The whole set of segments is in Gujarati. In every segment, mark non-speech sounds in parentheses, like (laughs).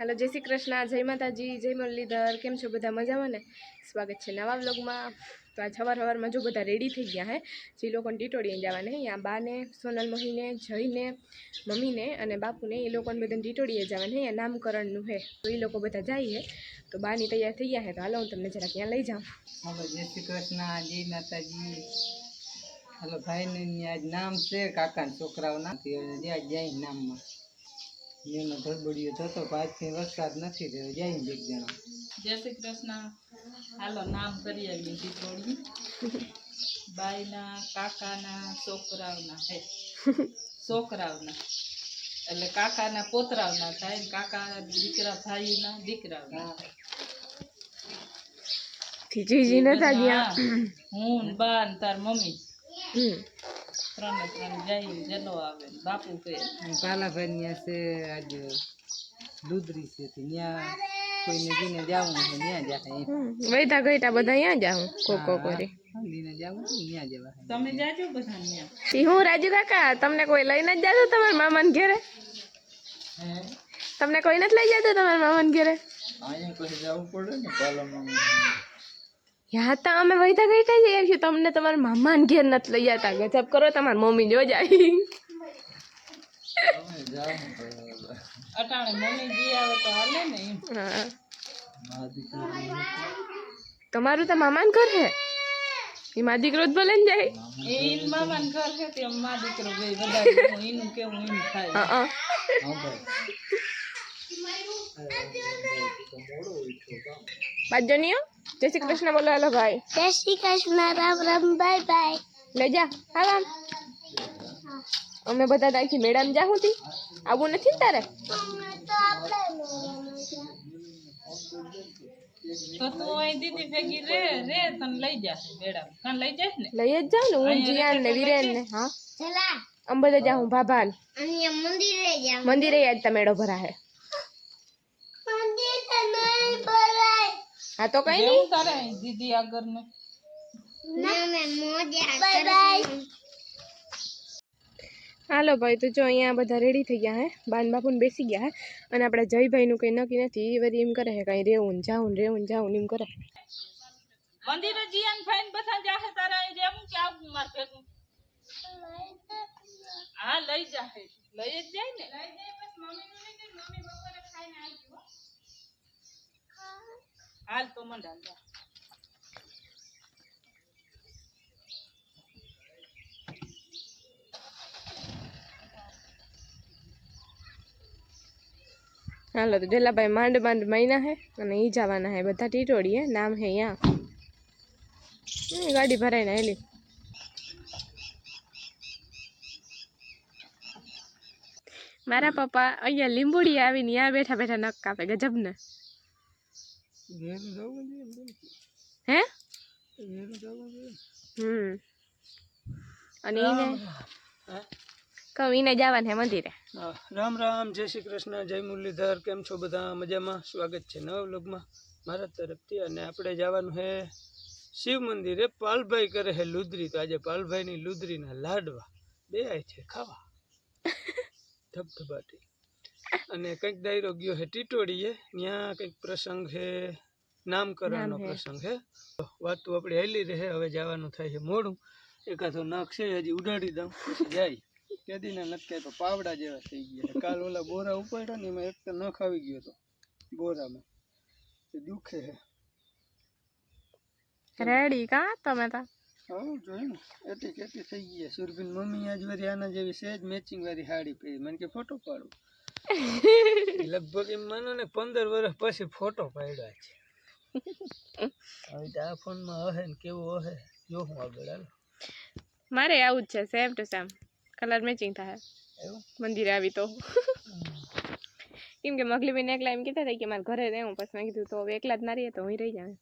હાલો, જય શ્રી કૃષ્ણ, જય માતાજી, જય મુરલીધર, કેમ છો બધા મજામાં ને? સ્વાગત છે નવા વ્લોગમાં. તો આજ સવાર સવારમાં જો બધા રેડી થઈ ગયા હે, જે લોકોને ટીટોડીએ જવાને અહીંયા બાને, સોનલ મોહીને જઈને મમ્મીને અને બાપુને, એ લોકોને બધાને ટીટોડીએ જવાને અહીંયા નામકરણનું હે. તો એ લોકો બધા જાય હે. તો બાની તૈયાર થઈ ગયા હે, તો હાલો હું તમને જરા ત્યાં લઈ જાઉં. હાલો, જય શ્રી કૃષ્ણ, જય માતાજી. હાલો, ભાઈને ની આજ નામ છે કાકા છોકરાઓના. જ્યાં જાય નામમાં. એનો ધડબડિયો થતો પાછથી વરસાદ નથી રહ્યો. જાય ને એક જણા. જય શ્રી કૃષ્ણ. હાલો નામ કરી આવીએ દીકરોડી બાઈના કાકાના છોકરાઓના હે. છોકરાઓના. એટલે કાકાના પોતરાઓના થાય ને કાકા દીકરા ભાઈના દીકરાઓના થાય. જીજી નતા ગયા. હું. ને બા ને તાર મમ્મી. ત્રણે ત્રણ જઈ જલો આવે બાપુ કહે. પાલાભાઈ ત્યાં છે આજે લુદરી છે ત્યાં કોઈને દીને જવું છે ત્યાં જાય. વૈતા ગઈતા બધા અહીંયા જાઉં કોકો કરી ત્યાં તમે જાજો બધા ત્યાં હું રાજુ કાકા તમને કોઈ લઈને જ જાજો તમારા મામાને ઘેરે? તમને કોઈ નથી લઈ જતું તમારા મામાને ઘેરે? અહીંયા કોઈ જવું પડે ને પાલામાં? યા તો અમે વૈતા ગઈતા જઈએ છીએ તમને તમારા મામાને ઘેર નથી લઈ જતા ગજબ કરો તમારી મમ્મી જો જાય અટાણે મમ્મી જી આવે તો હાલે ને એમ. હા. તમારું તો મામાન ઘર હે? એ મા દીકરો જ ભલે ને જાય. એ ઈન ઘર છે તે મા દીકરો ગઈ. બધા એનું કેવું એમ થાય. હા હા. બાજો નિયો જય શ્રી કૃષ્ણ બોલો હેલો ભાઈ. જય શ્રી કૃષ્ણ રામ રામ બાય બાય. લઈ જા હાલ અમે બધા ત્યાંથી મેળામાં જાઉં તી આવું નથી ને તારે? તો તું અહીં દીદી ભેગી રે રે તને લઈ જા મેડમ તને લઈ જાય ને? લઈ જ જાઉં ને હું જીયાન ને વિરેન ને હા. ચલા. અમે બધા જાઉં ભાભાન. અને મંદિરે જાવ મંદિરે યાદ તા મેળો ભરાહે મંદિર તો નહીં ભરાય હા તો કઈ નહીં જેવું તારે અહીં દીદી આગળ ને ના મેં મોજા બાય બાય. હાલો ભાઈ તો જો અહીંયા બધા રેડી થઈ ગયા હે? બાન બાપુને બેસી ગયા હે? અને આપણા જયભાઈનું કંઈ નક્કી નથી એ વળી એમ કરે હે કાંઈ રેવું ને જાઉં ને રેવું ને જાઉં ને એમ કરે મંદિરે જીયાન ફાઈન બધા જાહે તારે અહીં રહેવું કે આવું માર ભેગું? હા લઈ જાહે. લઈ જ જાય ને. હાલ તો મને હાલ, હાલો. તો જલાભાઈ માંડ માંડ મહિના હે અને ઈ જવાના હે બધા ટીટોડી હે નામ હે અહીંયા ગાડી ભરાઈને હેલી મારા પપ્પા અહીંયા લીંબુડી આવીને ત્યાં બેઠા બેઠા નખ કાપે ગજબ ને હે? હમ. અને એને કહું જવાનું હે મંદિરે? રામ રામ જય શ્રી કૃષ્ણ જય મુરલીધર કેમ છો બધા? મજામાં? સ્વાગત છે નવા વ્લોગમાં મારા તરફથી. અને આપણે જવાનું હે શિવ મંદિરે. પાલભાઈ કરે હે લુદરી તો આજે પાલભાઈની લુદરીના લાડવા. બે આય છે. ખાવા. (laughs) ધબધબાટી. અને કંઈક દાયરો ગયો છે ટીટોડીએ ત્યાં કંઈક પ્રસંગ છે નામકરણનો નામ હે. પ્રસંગ છે તો વાતું આપણે હેલી રહે હવે જવાનું થાય છે મોડું. એકાદો નખ છે હજી ઉડાડી દઉં પછી જાય. કેદીના નટકે તો પાવડા જેવા થઈ ગયા કાલ ઓલા બોરા ઉપાડ્યા ને એમાં એક તો નખ આવી ગયો હતો બોરામાં. એ દુખે છે રેડી કા તમે તા? હા જોઈ ને એટલી કેટલી થઈ ગયા. સુરભીન મમ્મી આજ વરી આના જેવી સેજ મેચિંગ વાળી સાડી પહેરી. મને કે ફોટો પાડો. લગભગ એમ માનો ને પંદર વર્ષ પછી ફોટો પાડ્યા છે હવે તો આ ફોનમાં હશે ને કેવું હશે જો હું આગળ હાલો મારે આવું જ છે same to same colour matching થાય મંદિરે આવી તો કેમ કે મગલી બેન એકલા એમ કહેતા હતા કે મારા ઘરે રહેવું પછી મેં કીધું તો હવે એકલા જ ના રહીએ તો હું રહી જાઉં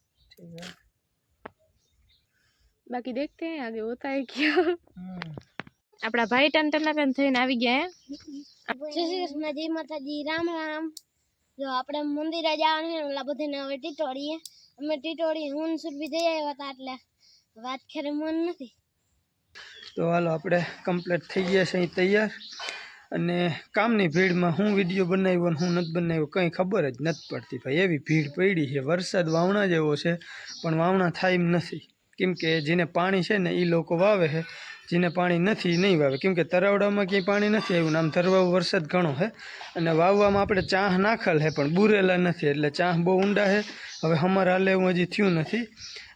બાકી દેખતે આગે હોતા હે ક્યાં આપણા ભાઈ ટન ટન થઈને આવી ગયા હે જય શ્રી કૃષ્ણ જય માતાજી રામ રામ. જો આપણે મંદિરે જવાનું છે ને ઓલા બધાને હવે ટીટોડીએ અમે ટીટોડી હું સુરભી જઈ આવ્યા હતા એટલે વાત ખેરે મન નથી. તો હાલો આપણે કમ્પ્લીટ થઈ ગયા છે અહીં તૈયાર. અને કામની ભીડમાં હું વીડિયો બનાવ્યો અને હું નથી બનાવ્યો કંઈ ખબર જ નથી પડતી ભાઈ. એવી ભીડ પડી છે વરસાદ વાવણા જેવો છે પણ વાવણા થાય એમ નથી. કેમ કે જેને પાણી છે ને એ લોકો વાવે છે. જેને પાણી નથી, નહીં વાવે. કેમ કે તરાવડામાં ક્યાંય પાણી નથી આવ્યું આમ તરવાવ વરસાદ ઘણો છે અને વાવવામાં આપણે ચાહ નાખેલ છે પણ બુરેલા નથી. એટલે ચાહ બહુ ઊંડા છે હવે અમારે હાલે એવું હજી થયું નથી.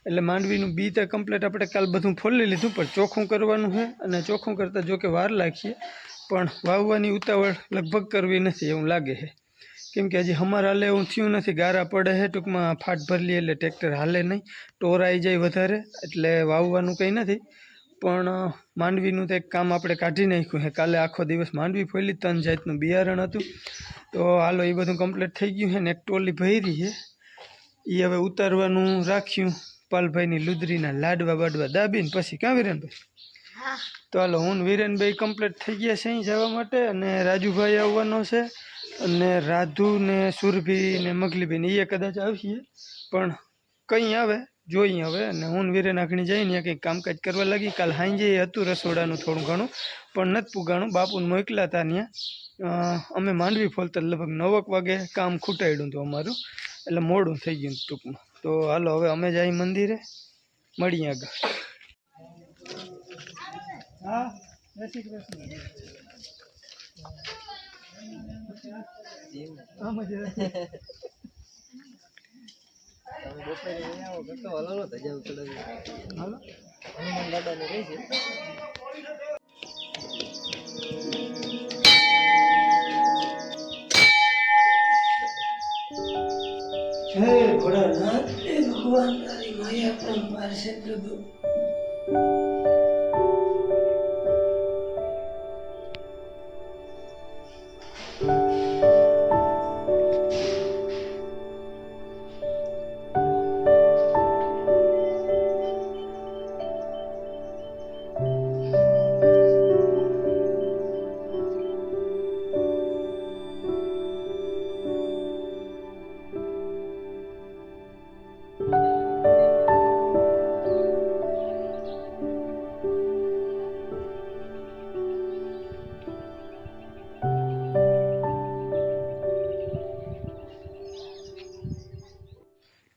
એટલે માંડવીનું બી તો કમ્પ્લીટ આપણે કાલ બધું ફોલી લીધું, પણ ચોખ્ખું કરવાનું છે અને ચોખ્ખું કરતાં જો કે વાર લાગીએ. પણ વાવવાની ઉતાવળ લગભગ કરવી નથી એવું લાગે છે કેમ કે હજી અમારે હાલે એવું થયું નથી. ગારા પડે છે ટૂંકમાં ફાટ ભરલી એટલે ટ્રેક્ટર હાલે નહીં. ટોર આવી જાય વધારે, એટલે વાવવાનું કંઈ નથી. પણ માંડવીનું તો એક કામ આપણે કાઢી નાખ્યું છે કાલે આખો દિવસ માંડવી ફોલી ત્રણ જાતનું બિયારણ હતું. તો હાલો એ બધું કમ્પ્લીટ થઈ ગયું છે ને એક ટોલી ભરી છે એ હવે ઉતારવાનું રાખ્યું. પાલભાઈની લુદરીના લાડવા બાડવા દાબીને પછી ક્યાં વિરેનભાઈ? તો હાલો હું વિરેનભાઈ કમ્પ્લીટ થઈ ગયા છે અહીં જવા માટે અને રાજુભાઈ આવવાનો છે અને રાધુ ને સુરભી ને મગલીબેન એ કદાચ આવશે. પણ કંઈ આવે? જોઈએ હવે અને હું ને વિરેન આખણી જઈને ત્યાં કંઈક કામકાજ કરવા લાગી. કાલ સાંજે હતું રસોડાનું થોડું ઘણું પણ નથી પુગાણું. બાપુને મોકલા હતા ત્યાં અ, અમે માંડવી ફોલતા લગભગ નવક વાગે કામ ખૂટાડ્યું હતું અમારું. એટલે મોડું થઈ ગયું ટૂંકમાં. તો હાલો હવે અમે જાય મંદિરે. મળીએ આગળ. હા (laughs) જય શ્રી કૃષ્ણ આમ જ રહે. હાલો હે ભોળાનાથ હે ભગવાન તારી માયા પરંપાર મારશે પ્રભુ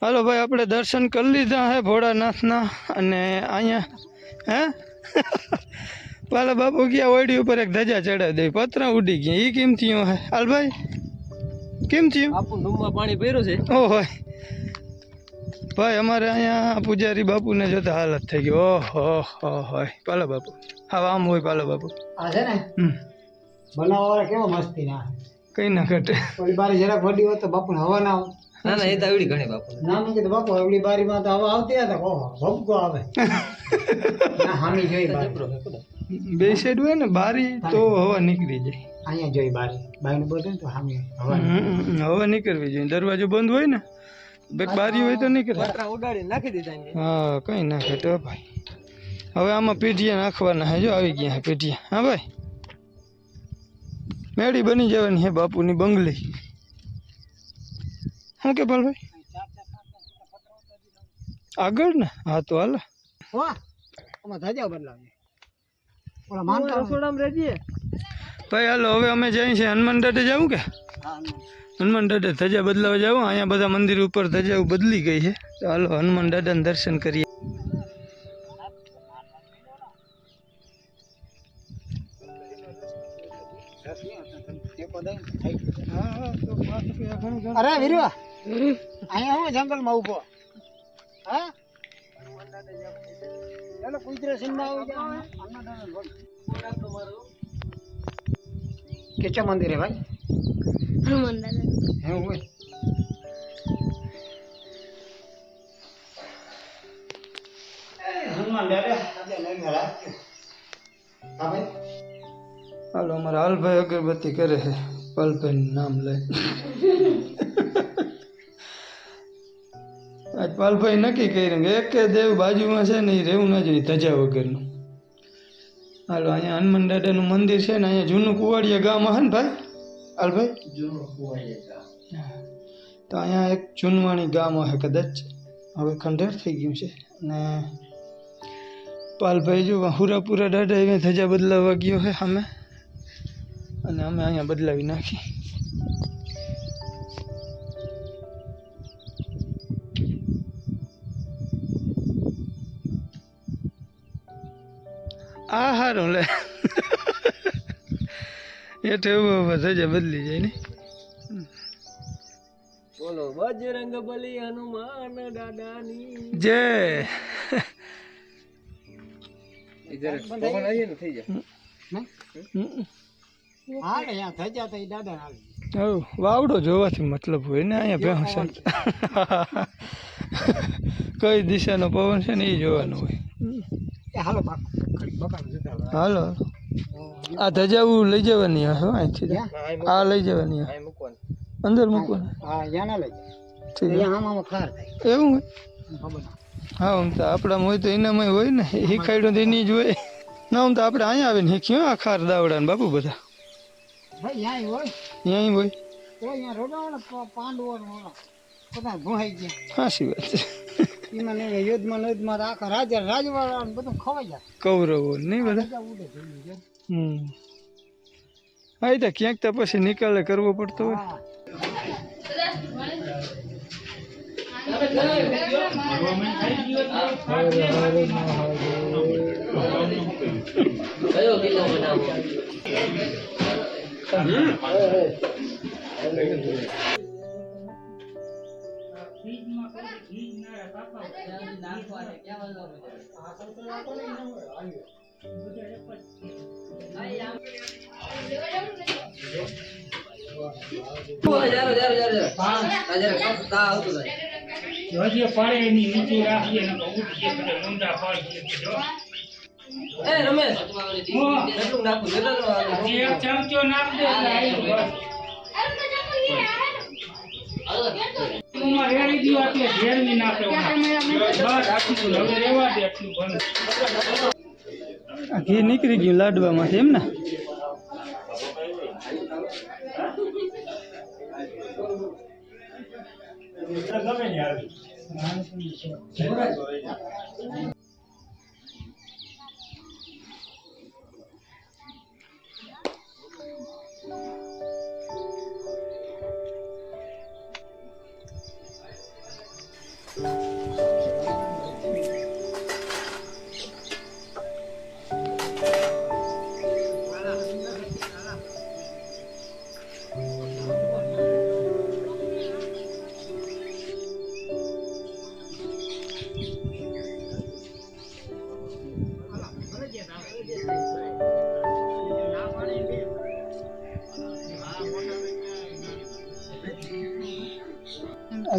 હાલો ભાઈ આપણે દર્શન કરી લીધા હે ભોળાનાથના અને અહીંયા હે? (laughs) પાલા બાપુ ગયા ઓયડી ઉપર એક ધજા ચડાવી દે પતરા ઉડી ગયા. એ કેમ થયું હે? હાલ ભાઈ કેમ થયું? આપું રૂમમાં પાણી પહેર્યું છે. ઓ હોય ભાઈ અમારે અહીંયા પૂજારી બાપુને જોતા હાલત થઈ ગઈ. ઓહો હો હોય પાલા બાપુ હા આમ હોય પાલા બાપુ. આ છે ને હમ. બનાવવા કેવો મસ્તી ના કઈ ના ઘટે. ઓલી બારી જરાક વડી હોય તો બાપુ હવા ના આવે ના ના એ તો આવડી ઘણી બાપુ. ના મેં કીધું બાપુ બારી માં તો હવા આવતી હતા ઓહો ભપકો આવે. (laughs) ના હામી જોઈ બારી. બે સાઈડ હોય ને બારી તો હવા નીકળી જાય. અહીંયા જોઈ બારી. બારીનું બધું ને તો હામી હવા હવા નીકળવી જોઈએ. દરવાજો બંધ હોય ને બે બારી હોય તો નીકળે. પતરા ઉડાડી નાખી દીધા હા કઈ ના ઘટે હો ભાઈ. હવે આમાં પેઢિયા નાખવાના હે જો આવી ગયા હે પેઢિયા. હા ભાઈ. મેળી બની જવાની હે બાપુની બંગલી. શું કે ભાઈ આગળ ને? હા તો હાલ. વાહ આમાં ધજા બદલાવી. ઓલા માનતા ભાઈ હાલો હવે અમે જઈએ છીએ હનુમાન દાદા જવું કે? હનુમાન. દાદા ધજા બદલાવા જાવ. અહીંયા બધા મંદિર ઉપર ધજાઓ બદલી ગઈ છે. તો હાલો હનુમાન દાદાને દર્શન કરીએ. અરે વીરવા. અહીંયા હું જંગલમાં ઊભો હા? ચાલો કુતરા સિંહમાં આવી જાઓ કેચા મંદિરે ભાઈ? હનુમાન દાદા હે હોય? હનુમાન દાદા દાદા લઈને રાખ્યો હા ભાઈ હાલો, અમારા હાલભાઈ અગરબત્તી કરે છે. પલભાઈ નામ લઈ. આજ પાલભાઈ નક્કી કર્યું કે એક દેવ બાજુમાં છે ને એ રહેવું ના જોઈએ ધજા વગરનું. હાલો અહીંયા હનુમાન દાદાનું મંદિર છે ને અહીંયા જૂનું કુવાડિયા ગામ હન ભાઈ? હાલભાઈ? તો અહીંયા એક જૂનવાણી ગામ હશે કદાચ. હવે ખંડેર થઈ ગયું છે. અને પાલભાઈ જો હુરાપુરા દાદા એને ધજા બદલાવવા ગયો છે અમે અને અમે અહીંયા બદલાવી નાખી. આ સારું લે હેઠે ઊભા ઊભા થઈ જાય બદલી જાય ને. બોલો બજરંગ બલી હનુમાન દાદાની. જય. ઇધર પવન આવીએ ને થઈ જાય. વાવડો જોવાથી મતલબ હોય ને અહીંયા ભેંસ કઈ દિશાનો પવન છે ને એ જોવાનું હોય. હાલો પાક. હાલો. આ ધજાવું લઈ જવાની હશે હો અહીંથી આ લઈ જવાની. અંદર મૂકવાની હા એવું હા આમ તો આપણામાં હોય તો એનામાં હોય ને. શીખાડ્યું તો એની જ હોય. ના આમ તો આપણે અહીંયા આવીને શીખ્યું આ ખાર દાવડા ને બાપુ બધા. અહીંયા હોય ગયા. હાસી વાત છે. એમાં ને યુદ્ધમાં તો આખા રાજા રાજવાળા બધું ખવાઈ જાય. કૌરવો નહીં બધા. હમ. હા એ તો ક્યાંક તો પછી નિકાલે કરવો પડતો હોય. કયો કિલ્લો બનાવો હજી પાડે એની નીચે રાખીએ ને ઉઠીએ બધા ઊંડા પાડીએ એ રમેશ નાખું એક ચમચો નાખ દે એટલે આવી બસ એમાં રેડી દ્યો એટલે ઝેરની નાખે બસ આટલું હવે રેવા દે આટલું બંધ. આ ઘી નીકળી ગયું લાડવામાંથી એમ ને? આ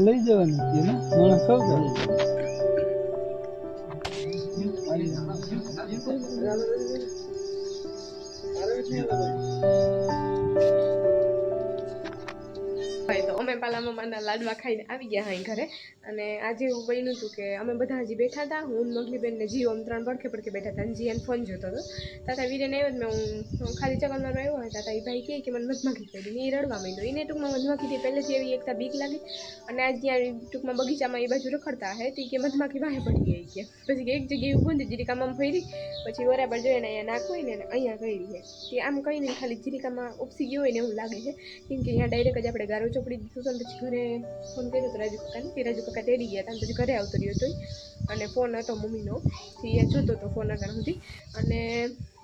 લઈ જવાનું છે ને? ભાઈ તો અમે પાલા મમ્માના લાડવા ખાઈને આવી ગયા અહીં ઘરે. અને આજે એવું બન્યું હતું કે અમે બધા હજી બેઠા હતા. હું, મગલીબેન ને જીઓ અમે ત્રણ પડખે પડખે બેઠા હતા. અને જીએન ફોન જોતો હતો. તાતા વીરેને આવ્યો મેં હું ખાલી ચકલમાં આવ્યો હોય. તાતા એ ભાઈ કહે કે મને મધમાખી પડી ને એ રડવા માંડ્યો. એને ટૂંકમાં મધમાખીથી પહેલેથી એવી એકતા બીક લાગી. અને આજ ત્યાં ટૂંકમાં બગીચામાં એ બાજુ રખડતા હે તો કે મધમાખી વાહે પડી ગઈ કે પછી એક જગ્યાએ ઊભું જીરિકામાં ફરી. પછી બરાબર જોઈને અહીંયા નાખ હોય ને અહીંયા કરી છે તે આમ કઈ નહીં ખાલી જીરિકામાં ઉપસી ગયો હોય ને એવું લાગે છે. કેમ કે અહીંયા ડાયરેક્ટ જ આપણે ગારો ચોપડી દીધું તો પછી ઘરે ફોન કર્યો હતો રાજુ કાકાને તે રાજુ કાકા તેડી ગયા હતા પછી ઘરે આવતો રહ્યો હતો અને ફોન હતો મમ્મીનો. એ જોતો હતો ફોન આગળ સુધી. અને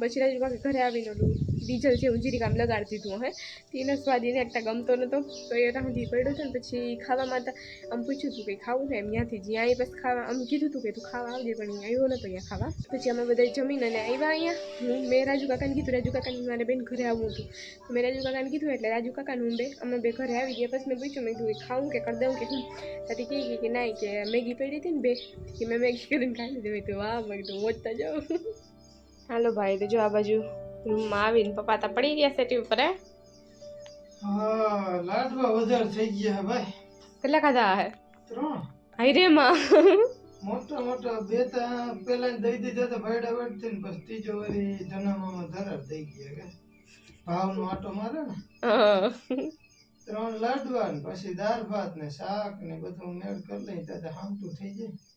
પછી રાજુ કાકા ઘરે આવીને ઓલું ડીઝલ ઊંજીરી કામ લગાડી દીધું હે. તેનો સ્વાદ એને એકતા ગમતો નહોતો તો એ સુધી પડ્યો હતો ને પછી ખાવામાં હતા આમ પૂછ્યું હતું કે ખાવું ને એમ. ત્યાંથી જ્યાં એ બસ ખાવા, આમ કીધું હતું કે તું ખાવા આવજે, પણ અહીંયા આવ્યો નહોતો અહીંયા ખાવા. પછી અમે બધા જમીને અને આવ્યા અહીંયા. હું, મેં રાજુ કાકાને કીધું, રાજુ કાકાને મારે બેન ઘરે આવવું હતું. મેં રાજુ કાકાને કીધું, એટલે રાજુ કાકાને હું બે, અમે બે ઘરે આવી ગયા. પછી મેં પૂછ્યું, મેં કીધું ખાવું કે કરી દઉં કે હું ત્યાંથી કહી ગઈ કે ના કે મેગી પડી હતી ને બે. કે મેં મેગી કરીને ખાઈ લીધી મેં કીધું વાહ મેં કીધું મોજતા જાઓ હાલો ભાઈ તો જો આ બાજુ રૂમમાં આવીને પપ્પા તા પડી ગયા સેટી ઉપર હે હા લાડવા વધારે થઈ ગયા ભાઈ કેટલા ખાધા હે ત્રણ હાઈ રે માં મોટા મોટા બે ત્રણ પેલા દઈ દીધા તો ભાઈડા વળતી ને પછી ત્રીજો વળી જન્મમાં ધરાર થઈ ગયા કે ભાવનો આટો મારે ને ત્રણ લાડવા ને પછી દાળ ભાત ને શાક ને બધું મેળ કરી લઈ ત્યારે હામતું થઈ જાય હમ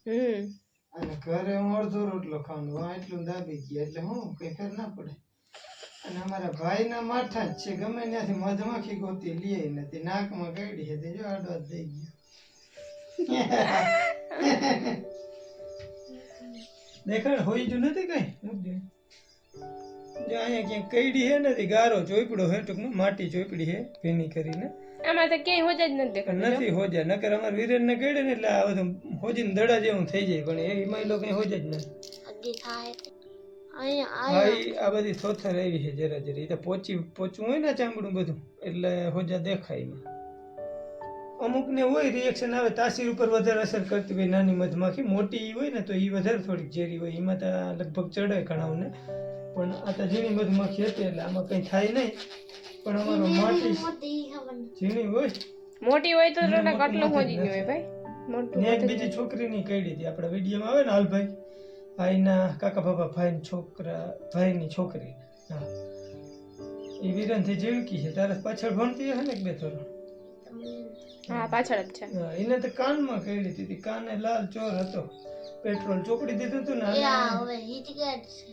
અને ઘરે હું અડધો રોટલો ખાવાનો આ એટલું દાબી ગયા એટલે હું કઈ ફેર ના પડે. અને અમારા ભાઈના માથા જ છે ગમે ત્યાંથી મધમાખી ગોતી લે નથી નાકમાં કાઢી છે જો આડો થઈ દઈ ગયો. દેખાડ હોઈ જો નથી કઈ? જો અહીંયા ક્યાંક કઈડી હે નથી ગારો ચોપડો હે ટૂંકમાં માટી ચોપડી હે ભીની કરીને. આમાં તો ક્યાંય હોજ જ નથી દેખાતું નથી હોજા. નકર અમાર વીરેન ને ગળે ને એટલે આ બધું હોજીને દડા જેવું થઈ જાય. પણ એમાં એ લોકો હોજ જ નથી થાય. આ બધી થોથર આવી છે જરા જરા. એ તો પોચી પોચું હોય ને ચામડું બધું એટલે હોજા દેખાય એમાં. અમુક ને હોય રિએક્શન આવે તાસીર ઉપર વધારે અસર કરતી હોય નાની મધમાખી. મોટી હોય ને તો એ વધારે થોડીક ઝેરી હોય. એમાં તો લગભગ ચડે ઘણાઓને. પણ આ તો ઝીણી મધમાખી હતી એટલે આમાં કંઈ થાય નહીં. પણ અમારો મોટી. ઝીણી હોય? મોટી હોય તો રોના કટલું હોજી ગયું હોય ભાઈ. મોટું ને એક બીજી છોકરીની કઈડી હતી. આપણા વિડીયોમાં આવે ને હાલભાઈ. ભાઈના કાકા બાબા ભાઈની છોકરા ભાઈની છોકરી. હા. એ વીરનથી જીવકી છે. તારે પાછળ ભણતી હશે ને એક બે ત્રણ હા પાછળ જ છે. હા, એને તો કાનમાં કઈડી હતી. તી. કાને લાલ ચોર હતો. પેટ્રોલ ચોપડી દીધું હતું ને હવે હિચકેટ છે. હા,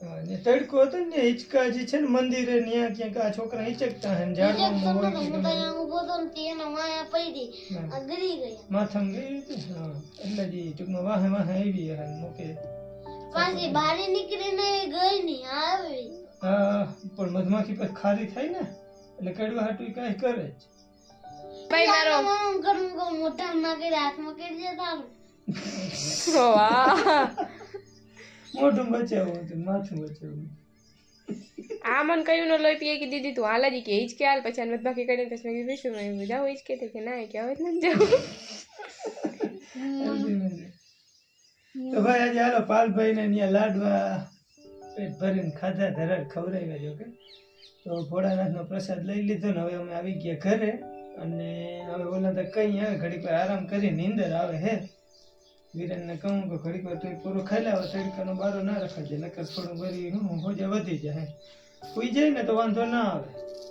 ને તડકો હતો ને હિચકાજી છે ને મંદિરે ત્યાં ક્યાંક આ છોકરા હિચકતા હે ને ઝાડવામાં હોય કે હું તો ગમે. અહીંયા ઊભો હતો ને તે એના માયા પડી હા. આ ગરી ગયા માથામાં ગઈ હતી હા એટલે જ ઈ ટૂંકમાં વાહે વાહે આવી હે મૂકે પાછી બહાર નીકળીને ગઈ નહીં આવી હા પણ મધમાખી પછી ખારી થાય ને એટલે કડવા હાટું કાંઈ કરે જ. ભાઈ મારો મારું ગરમ ગરમ મોઢા નાખી હાથમાં કરી જતા ઓ વાહ. મોઢું બચાવવું હતું માથું બચાવવું આ મન કયું ન લઈ પીએ કે દીદી તું હાલ જ કે હિચ કે હાલ પછી આને બાકી કરીને પછી મેં કીધું શું મેં જાવ હિચ કે કે ના કે હવે નથી જવું તો ભાઈ આજે હાલો પાલભાઈ ને ત્યાં લાડવા પેટ ભરીને ખાધા ધરાર ખવડાવ્યા જો કે તો ભોળાનાથનો પ્રસાદ લઈ લીધો ને હવે અમે આવી ગયા ઘરે અને હવે ઓલા તો કઈ આવે ઘડીક પર આરામ કરી નીંદર આવે હે? વિરેનને કહું કે ઘડીક વાર તું પૂરો ખાઈ લાવો તડકાનો બારો ના રખાજે નકર થોડું ભરી હું હોજે વધી જાય. કોઈ જાય ને તો વાંધો ના આવે.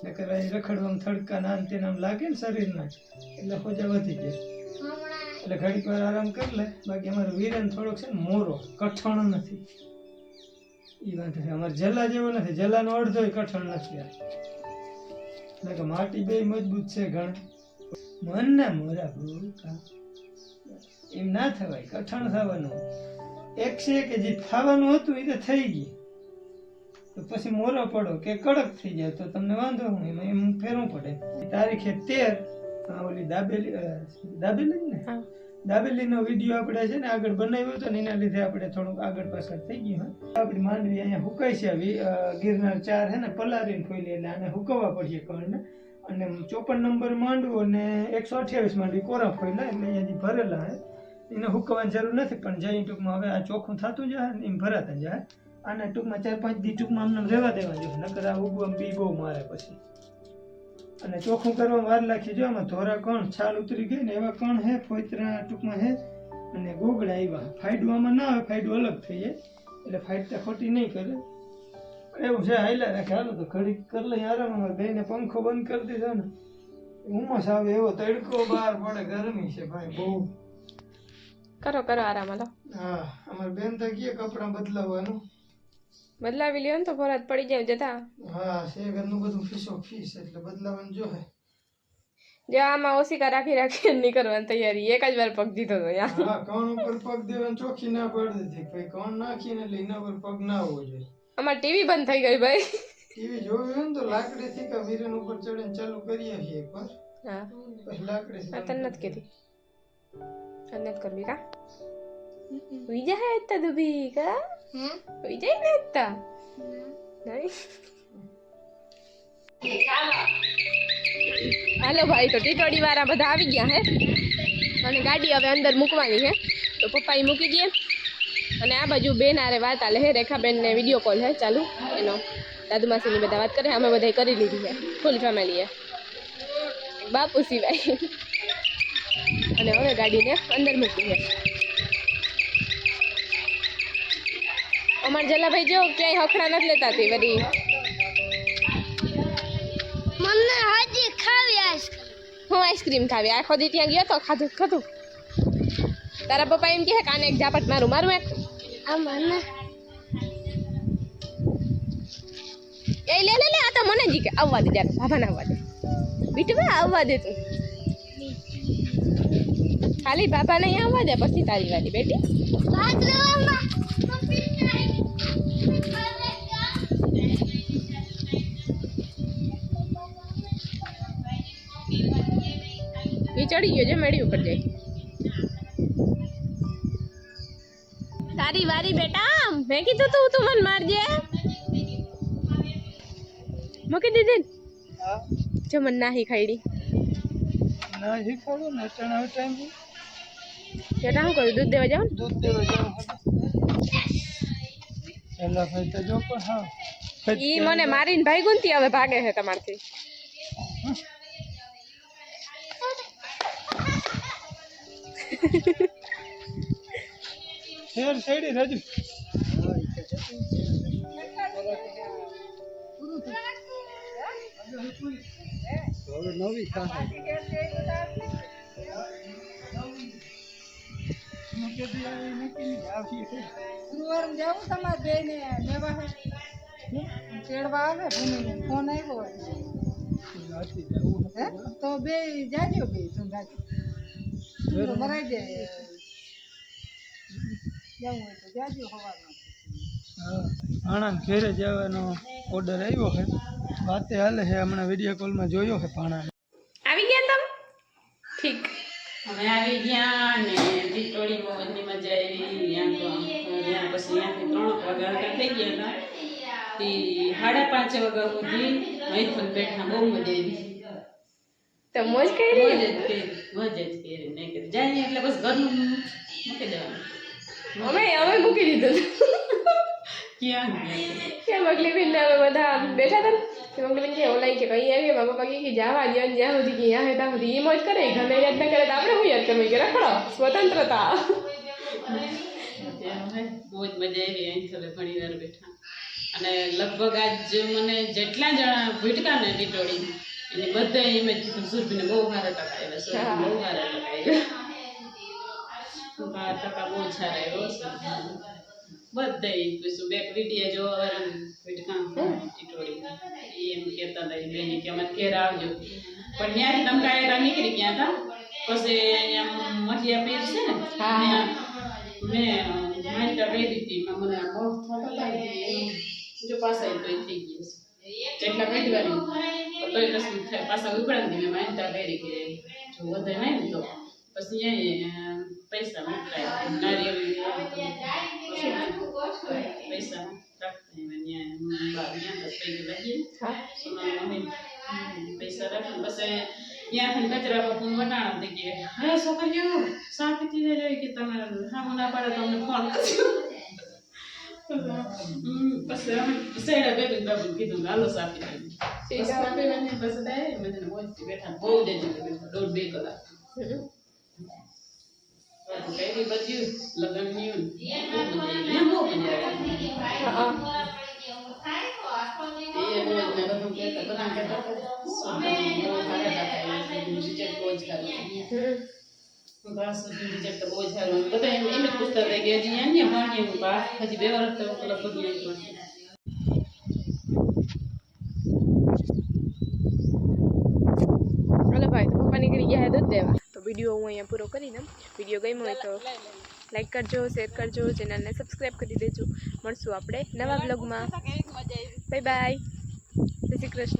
નકર અહીં રખડવામાં થડકા ના અંતે આમ લાગે ને શરીરમાં એટલે હોજા વધી જાય. એટલે ઘડીક વાર આરામ કરી લે. બાકી અમારો વીરન થોડોક છે ને મોરો, કઠણ નથી. એ વાંધો છે. અમારે જલા જેવો નથી. જલાનો અડધો કઠણ નથી આ. કે માટી બે મજબૂત છે ઘણ. મન ના મોરા ભૂકા એમ ના થવાય કઠણ થવાનું. એક છે કે જે થવાનું હતું એ તો થઈ ગયું. તો પછી મોરો પડો કે કડક થઈ જાય તો તમને વાંધો હું એમાં એમ ફેરવું પડે. તારીખે તેર ઓલી દાબેલી દાબેલી ને. દાબેલીનો વીડિયો આપણે છે ને આગળ બનાવ્યો હતો ને એના લીધે આપણે થોડુંક આગળ પાછળ થઈ ગયું હા. આપણી માંડવી અહીંયા હુકાય છે આવી ગિરનાર ચાર હે ને પલારીને ખોલી એટલે આને હુકવવા પડશે કણને. અને ચોપન નંબર માંડવો ને એકસો અઠ્યાવીસ માંડવી કોરા ખોઈલા એટલે અહીંયાથી ભરેલા હે. એને હુકવાની જરૂર નથી, પણ જઈ ટૂંકમાં હવે આ ચોખ્ખું થતું જાય ને એમ ભરાતા જાય, આને ટૂંકમાં ચાર પાંચ દી ટૂંકમાં આમને રહેવા દેવા જોઈએ, નકર આ ઉગવામાં બી બહુ મારે પછી. અને ચોખ્ખું કરવા વાર લાખી જો આમાં ધોરા કણ, છાલ ઉતરી ગઈ ને એવા કણ હે ફોતરા ટૂંકમાં હે, અને ગોગડા આવ્યા. ફાઈડું આમાં ના આવે ફાઈડું અલગ થઈ જાય, એટલે ફાઈટ તો ખોટી નહીં કરે. એવું છે હાઈલા રાખે, હાલો તો ઘડીક કરી લઈ આરામ, અમારે બેને પંખો બંધ કરી દીધો ને. ઉમસ આવે એવો તડકો બહાર પડે, ગરમી છે ભાઈ, બહુ. કરો કરો આરામ હાલો. હા અમારે બેન તો કીએ કપડાં બદલાવવાનું. બદલાવી લ્યો ને તો ભરાત પડી જાય જતા. હા છે ઘરનું બધું ફીસો ફીસ એટલે બદલાવાનું જો હે. જો આમાં ઓસિકા રાખી રાખી નહીં કરવાની તૈયારી. એક જ વાર પગ દીધો તો યાર. હા કોણ ઉપર પગ દેવાનું ચોખ્ખી ના પડતી છે ભાઈ કણ નાખીને એટલે એના પર પગ ના હોવો જોઈએ. અમાર ટીવી બંધ થઈ ગઈ ભાઈ. ટીવી જોવી હોય ને તો લાકડી થી કે વીરન ઉપર ચડીને ચાલુ કરીએ છીએ એકવાર હા. લાકડી તને નથી કીધી. તને નથી કરવી કા ઉઈ જાય હતા દુબી કા હે ઉઈ જાય ને હતા નહીં હાલો ભાઈ તો ટીટોડી વાળા બધા આવી ગયા હે. અને ગાડી હવે અંદર મૂકવાની છે તો પપ્પાએ મૂકી દે અને આ બાજુ બેન આરે વાત આલે હે રેખાબેન ને વીડિયો કોલ હે ચાલુ. એનો દાદુ માસીની બધા વાત કરે અમે બધાય કરી લીધી છે ફૂલ ફેમિલી બાપુ સિવાય. અને હવે ગાડીને અંદર મૂકીએ. અમાર જલાભાઈ જો ક્યાંય હખડા નથી લેતા હતી વળી. મને હજી ખાવી આઈસ્ક્રીમ. હું આઈસ્ક્રીમ ખાવી? આખો દી ત્યાં ગયો તો ખાધું ખાધું તારા પપ્પા એમ કહે કાને એક ઝાપટ મારું મારું એક. આ મને. એ લે લે લે આ તો મને જી કે આવવા દે જાને બાબાને આવવા દે. બીટવા આવવા દે તું. ખાલી બાબાને અહીં આવવા દે પછી તારી વારી બેટી ભાત લેવામાં એ ચડી ગયો છે મેળી ઉપર જાય તારી વારી બેટા મેં કીધું તું તું મને મારજે. મૂકી દીધી. ને? હા. જો મને નાહી ખાઈડી ના શીખવાડું ને અટાણે હવે ટાઈમ. બેટા શું કર્યું દૂધ દેવા જાવ ને? દૂધ દેવા જાવ ઈ મને મારીને ભાઈ ગુંતી હવે ભાગે છે તમારથી. શેર શેડી રજુ હવે નવી ગુરુવારે તમારે તેડવા આવે ફોન આવ્યો હે? તો બે જાજો બે મરાઈ દે. જવું હોય ઘેરે જવાનો ઓર્ડર આવ્યો છે. વાતે હાલે છે, હમણાં વીડિયો કોલમાં જોયો છે ભાણા અમે આવી ગયા ને ટીટોળી બહુ મજા આવી. ત્યાં પછી ત્યાંથી ત્રણ વાગ્યા થઈ ગયા હતા. તે સાડા પાંચ વાગ્યા સુધી મૈથુન બેઠા બહુ મજા આવી. તો મોજ મોજ કરી જ કરી મોજ જ કરી. મેં કીધું જાય એટલે બસ ઘરનું મૂકી દેવાનું. અમે અમે મૂકી દીધું. ક્યાં ક્યાં મગલી ને અમે બધા બેઠા હતા ને કે મગલી બેન કે કઈ આવી મારા પપ્પા કે જાવા જ્યાં જ્યાં સુધી કે અહીંયા ત્યાં સુધી એમ જ કરે. ઘરને યાદ ના કરે તો આપણે શું યાદ કરવું? કે રખડો સ્વતંત્રતા. હે, બહુ જ મજા આવી અહીં થોડે ઘણી વાર બેઠા. અને લગભગ આજ મને જેટલા જણા ભૂટકા ને ટીટોડી એને બધા એમ જ કીધું સુરભીને બહુ સારા ટકા આવ્યા સુરભી બહુ સારા ટકા આવ્યા ટકા બહુ સારા આવ્યો બધા પછી બે વીડિયો જો ભૂટકા ટીટોળી. એમ કહેતા હતા બેને કે અમારે ઘેર આવજો. પણ ત્યાંથી ધમકાયેલા નીકળી ગયા હતા? પછી અહીંયા મઠિયા પીર છે ને મેં માન્યતા પહેરી એમાં મને મોહ થતો હતા જો પાછા તો થઈ ગયું છે. જેટલા કઢવાની તોય થાય. પાછા ઉપડાવી મેં માન્યતા પહેરી કે જો વધે નહીં તો. પછી પૈસા મોકલાય નારિયેળ પૈસા પૈસા રાખે પછી ત્યાંથી કચરા બાપુ વટાણા થઈ કે હે છોકરીઓ પીતી જાય કે તમે સામુ ના પાડે તો અમને ફોન હમ, પછી અમે સૈડા બે બેન બાબુ કીધું હાલો સા પીતી પછી સા પીવાની પછી બેઠા બહુ જ દોઢ બે કલાક કઈ બચ્યું લગ્ન ન્યુ ને બધું એમ પૂછતા હતા કે હજી અહીંયા ભણીએ હજી બે વર્ષ તો નહીં ભણીએ. હાલો ભાઈ તો પપ્પા નીકળી ગયા છે દૂધ દેવા તો વીડિયો હું અહીંયા પૂરો કરી દઉં વીડિયો ગમ્યો હોય તો લાઈક કરજો શેર કરજો ચેનલને સબસ્ક્રાઈબ કરી દેજો. મળશું આપણે નવા બ્લોગમાં બાય બાય. જય શ્રી કૃષ્ણ.